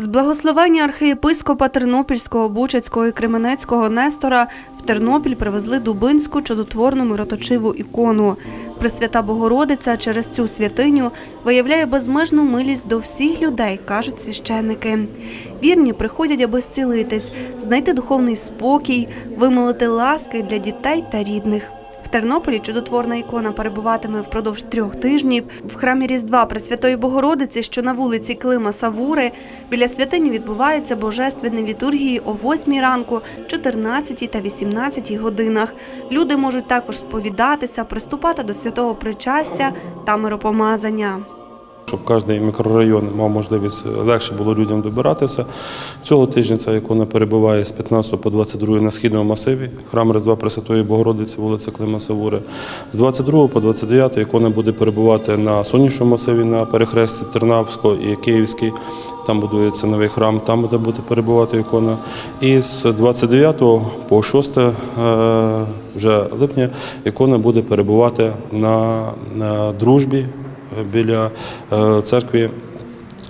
З благословення архієпископа Тернопільського, Бучацького і Кременецького Нестора в Тернопіль привезли дубинську чудотворну мироточиву ікону. Пресвята Богородиця через цю святиню виявляє безмежну милість до всіх людей, кажуть священники. Вірні приходять, аби зцілитись, знайти духовний спокій, вимолити ласки для дітей та рідних. Тернополі чудотворна ікона перебуватиме впродовж трьох тижнів. В храмі Різдва Пресвятої Богородиці, що на вулиці Клима Савури, біля святині відбуваються божественні літургії о 8 ранку, 14 та 18 годинах. Люди можуть також сповідатися, приступати до святого причастя та миропомазання. Щоб кожен мікрорайон мав можливість легше було людям добиратися. Цього тижня ця ікона перебуває з 15 по 22 на східному масиві, храм Різдва Пресвятої Богородиці, вулиця Клима Савури. З 22 по 29 ікона буде перебувати на сонячному масиві на перехресті Тернавського і Київський. Там будується новий храм, там буде бути перебувати ікона. І з 29 по 6 е, вже липня ікона буде перебувати на, на дружбі біля е, церкви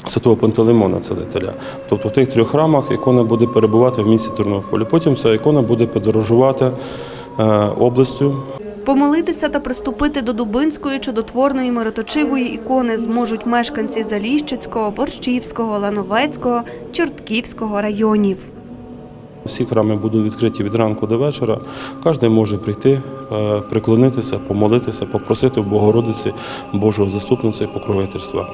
Святого Пантелеймона Целителя. Тобто в тих трьох храмах ікона буде перебувати в місті Тернополі. Потім ця ікона буде подорожувати е, областю. Помолитися та приступити до Дубинської чудотворної мироточивої ікони зможуть мешканці Заліщицького, Борщівського, Лановецького, Чортківського районів. Всі храми будуть відкриті від ранку до вечора. Кожен може прийти, приклонитися, помолитися, попросити в Богородиці Божого заступниця і покровительства.